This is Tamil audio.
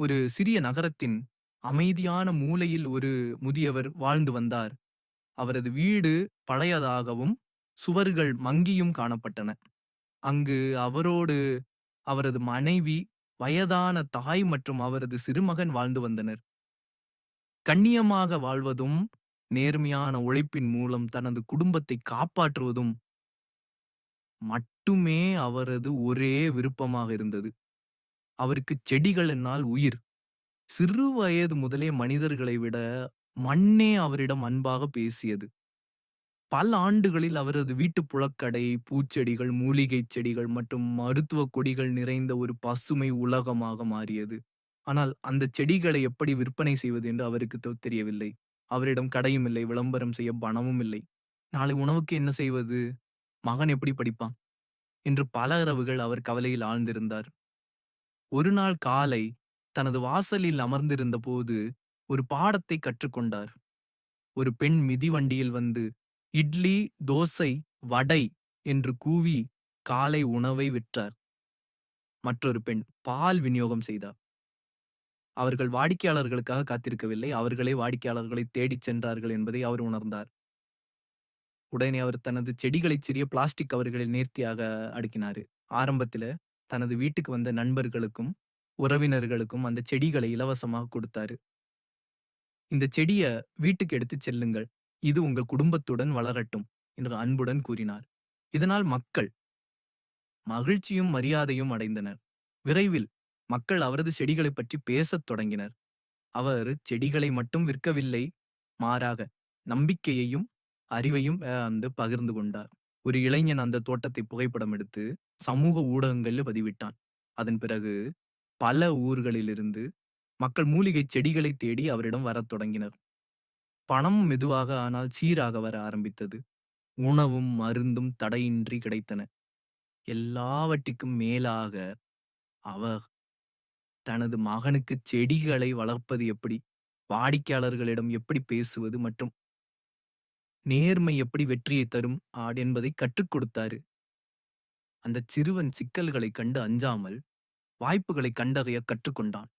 ஒரு சிறிய நகரத்தின் அமைதியான மூலையில் ஒரு முதியவர் வாழ்ந்து வந்தார். அவரது வீடு பழையதாகவும், சுவர்கள் மங்கியும் காணப்பட்டன. அங்கு அவரோடு அவரது மனைவி, வயதான தாய் மற்றும் அவரது சிறுமகன் வாழ்ந்து வந்தனர். கண்ணியமாக வாழ்வதும், நேர்மையான உழைப்பின் மூலம் தனது குடும்பத்தை காப்பாற்றுவதும் மட்டுமே அவரது ஒரே விருப்பமாக இருந்தது. அவருக்கு செடிகள் என்னால் உயிர். சிறு வயது முதலே மனிதர்களை விட மண்ணே அவரிடம் அன்பாக பேசியது. பல ஆண்டுகளில் அவரது வீட்டு புழக்கடை, பூச்செடிகள், மூலிகைச் செடிகள் மற்றும் மருத்துவ கொடிகள் நிறைந்த ஒரு பசுமை உலகமாக மாறியது. ஆனால் அந்த செடிகளை எப்படி விற்பனை செய்வது என்று அவருக்கு தொ- தெரியவில்லை. அவரிடம் கடையும் இல்லை, விளம்பரம் செய்ய பணமும் இல்லை. நாளை உணவுக்கு என்ன செய்வது? மகன் எப்படி படிப்பான்? என்று பல இரவுகள் அவர் கவலையில் ஆழ்ந்திருந்தார். ஒரு நாள் காலை தனது வாசலில் அமர்ந்திருந்த போது ஒரு பாடத்தை கற்றுக்கொண்டார். ஒரு பெண் மிதிவண்டியில் வந்து இட்லி, தோசை, வடை என்று கூவி காலை உணவை விற்றார். மற்றொரு பெண் பால் விநியோகம் செய்தார். அவர்கள் வாடிக்கையாளர்களுக்காக காத்திருக்கவில்லை, அவர்களே வாடிக்கையாளர்களை தேடிச் சென்றார்கள் என்பதை அவர் உணர்ந்தார். உடனே அவர் தனது செடிகளை சிறிய பிளாஸ்டிக் கவர்களில் நேர்த்தியாக அடுக்கினாரு. ஆரம்பத்தில தனது வீட்டுக்கு வந்த நண்பர்களுக்கும், உறவினர்களுக்கும் அந்த செடிகளை இலவசமாக கொடுத்தாரு. இந்த செடிய வீட்டுக்கு எடுத்துச் செல்லுங்கள். இது உங்கள் குடும்பத்துடன் வளரட்டும் என்று அன்புடன் கூறினார். இதனால் மக்கள் மகிழ்ச்சியும் மரியாதையும் அடைந்தனர். விரைவில் மக்கள் அவரது செடிகளைப் பற்றி பேசத் தொடங்கினர். அவர் செடிகளை மட்டும் விற்கவில்லை, மாறாக நம்பிக்கையையும், அறிவையும் அ வந்து பகிர்ந்து கொண்டார். ஒரு இளைஞன் அந்த தோட்டத்தை புகைப்படம் எடுத்து சமூக ஊடகங்களில் பதிவிட்டான். அதன் பிறகு பல ஊர்களிலிருந்து மக்கள் மூலிகைச் செடிகளை தேடி அவரிடம் வரத் தொடங்கினர். பணம் மெதுவாக ஆனால் சீராக வர ஆரம்பித்தது. உணவும், மருந்தும் தடையின்றி கிடைத்தன. எல்லாவற்றிற்கும் மேலாக அவர் தனது மகனுக்கு செடிகளை வளர்ப்பது எப்படி, வாடிக்கையாளர்களிடம் எப்படி பேசுவது மற்றும் நேர்மை எப்படி வெற்றியை தரும் ஆ என்பதை கற்றுக் கொடுத்தாரு. அந்த சிறுவன் சிக்கல்களைக் கண்டு அஞ்சாமல், வாய்ப்புகளைக் கண்டறிய கற்றுக்கொண்டான்.